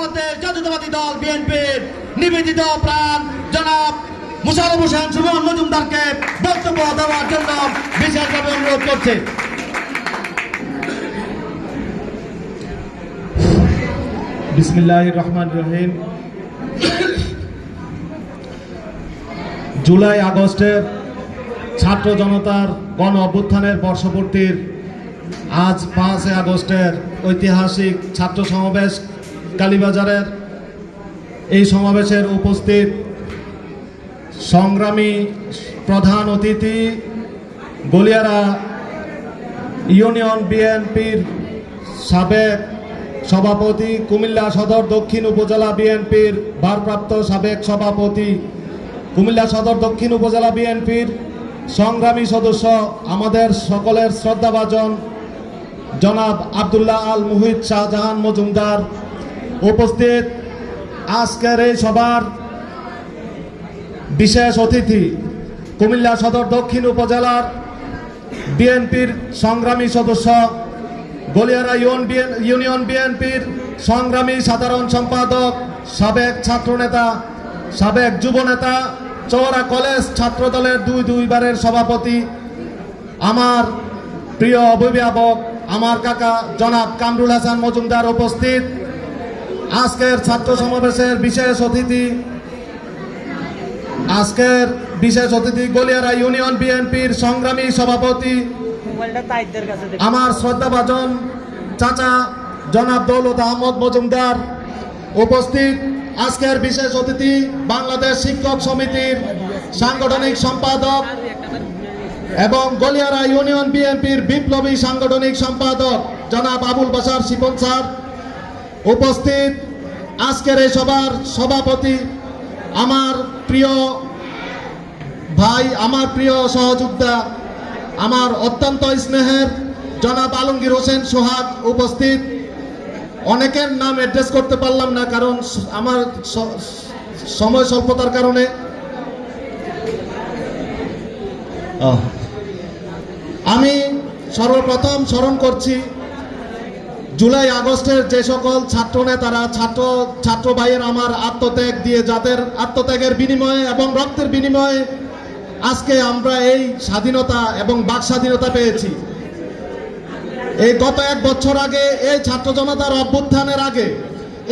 বাংলাদেশ জাতীয়তাবাদী দল বিএনপির নিবেদিত প্রাণ জনাব মুশারফ হোসেন সুমন মজুমদারকে বক্তব্য দেওয়ার জন্য বিশেষভাবে অনুরোধ করছে। বিসমিল্লাহ রহমান রহিম। জুলাই আগস্টের ছাত্র জনতার গণ অভ্যুত্থানের বর্ষপূর্তির আজ পাঁচই আগস্টের ঐতিহাসিক ছাত্র সমাবেশ কালীবাজারের এই সমাবেশের উপস্থিত সংগ্রামী প্রধান অতিথি গলিয়ারা ইউনিয়ন বিএনপির সাবেক সভাপতি কুমিল্লা সদর দক্ষিণ উপজেলা বিএনপির ভারপ্রাপ্ত সাবেক সভাপতি কুমিল্লা সদর দক্ষিণ উপজেলা বিএনপির সংগ্রামী সদস্য, আমাদের সকলের শ্রদ্ধাভাজন জনাব আবদুল্লাহ আল মুহিত শাহজাহান মজুমদার উপস্থিত আজকের এই সভার বিশেষ অতিথি কুমিল্লা সদর দক্ষিণ উপজেলার বিএনপির সংগ্রামী সদস্য গলিয়ারা ইউনিয়ন বিএনপির সংগ্রামী সাধারণ সম্পাদক, সাবেক ছাত্রনেতা, সাবেক যুবনেতা, চৌরা কলেজ ছাত্রদলের দুই দুইবারের সভাপতি, আমার প্রিয় অভিভাবক, আমার কাকা জনাব কামরুল হাসান মজুমদার উপস্থিত। আজকের ছাত্র সমাবেশের বিশেষ অতিথি, আজকের বিশেষ অতিথি গলিয়ারা ইউনিয়ন বিএনপির সংগ্রামী সভাপতি, আমার শ্রদ্ধাভাজন চাচা জনাব দৌলত আহমদ মজুমদার উপস্থিত। আজকের বিশেষ অতিথি বাংলাদেশ শিক্ষক সমিতির সাংগঠনিক সম্পাদক এবং গলিয়ারা ইউনিয়ন বিএনপির বিপ্লবী সাংগঠনিক সম্পাদক জনাব আবুল বাসার শিপন স্যার। উপস্থিত আজকের এই সভার সভাপতি আমার প্রিয় ভাই, আমার প্রিয় সহযোদ্ধা, আমার অত্যন্ত স্নেহের জনাব আলমগীর হোসেন সোহাগ উপস্থিত। অনেকের নাম অ্যাড্রেস করতে পারলাম না কারণ আমার সময় স্বল্পতার কারণে। আমি সর্বপ্রথম স্মরণ করছি জুলাই আগস্টের যে সকল ছাত্র নেতারা ছাত্র ছাত্র ভাইয়ের আমার আত্মত্যাগ দিয়ে যাদের আত্মত্যাগের বিনিময়ে এবং রক্তের বিনিময়ে আজকে আমরা এই স্বাধীনতা এবং বাক স্বাধীনতা পেয়েছি। এই গত এক বছর আগে এই ছাত্র জনতার অভ্যুত্থানের আগে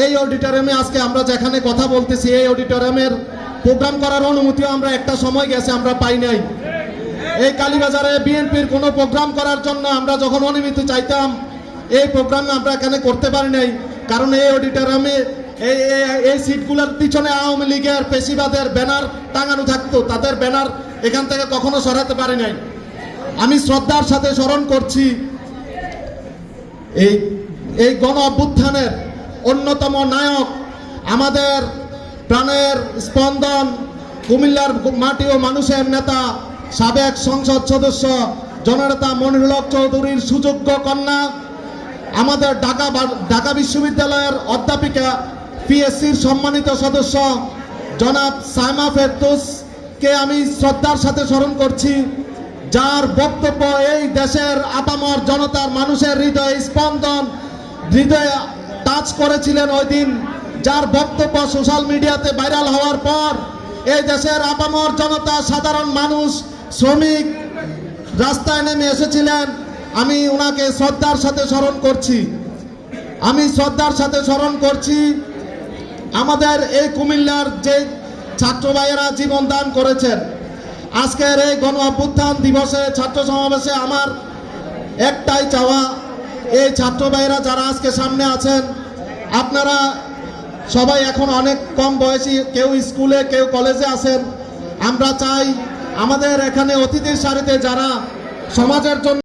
এই অডিটোরিয়ামে আজকে আমরা যেখানে কথা বলতেছি, এই অডিটোরিয়ামের প্রোগ্রাম করার অনুমতিও আমরা একটা সময় গেছে আমরা পাই নাই। এই কালীবাজারে বিএনপির কোনো প্রোগ্রাম করার জন্য আমরা যখন অনুমতি চাইতাম এই প্রোগ্রাম আমরা এখানে করতে পারি নাই। কারণ এই অডিটোরিয়ামে এই, এই- সিটগুলোর পিছনে আওয়ামী লীগের পেশিবাদের ব্যানার টাঙানো থাকতো। তাদের ব্যানার এখান থেকে কখনো সরাতে পারি নাই। আমি শ্রদ্ধার সাথে স্মরণ করছি, এই এই গণ অভ্যুত্থানের অন্যতম নায়ক, আমাদের প্রাণের স্পন্দন কুমিল্লার মাটি ও মানুষের নেতা, সাবেক সংসদ সদস্য জননেতা মনিরুল চৌধুরীর সুযোগ্য কন্যা আমাদের ঢাকা ঢাকা বিশ্ববিদ্যালয়ের অধ্যাপিকা, পিএসসির সম্মানিত সদস্য, জনাব সাইমা ফেরদৌসকে আমি শ্রদ্ধার সাথে স্মরণ করছি, যার বক্তব্য এই দেশের আপামর জনতার মানুষের হৃদয়ে স্পন্দন, হৃদয়ে টাচ করেছিলেন ওই দিন, যার বক্তব্য সোশ্যাল মিডিয়াতে ভাইরাল হওয়ার পর এই দেশের আপামর জনতা সাধারণ মানুষ, শ্রমিক রাস্তায় নেমে এসেছিলেন। আমি ওনাকে শ্রদ্ধার সাথে স্মরণ করছি। আমি শ্রদ্ধার সাথে স্মরণ করছি, আমাদের এই কুমিল্লার যে ছাত্র ভাইয়েরা জীবন দান করেছেন। আজকের এই গণ অভ্যুত্থান দিবসে, ছাত্র সমাবেশে আমার একটাই চাওয়া, এই ছাত্র ভাইয়েরা যারা আজকে সামনে আছেন, আপনারা সবাই এখন অনেক কম বয়সী, কেউ স্কুলে, কেউ কলেজে আছেন। আমরা চাই আমাদের এখানে অতিথির সারিতে যারা সমাজের জন্য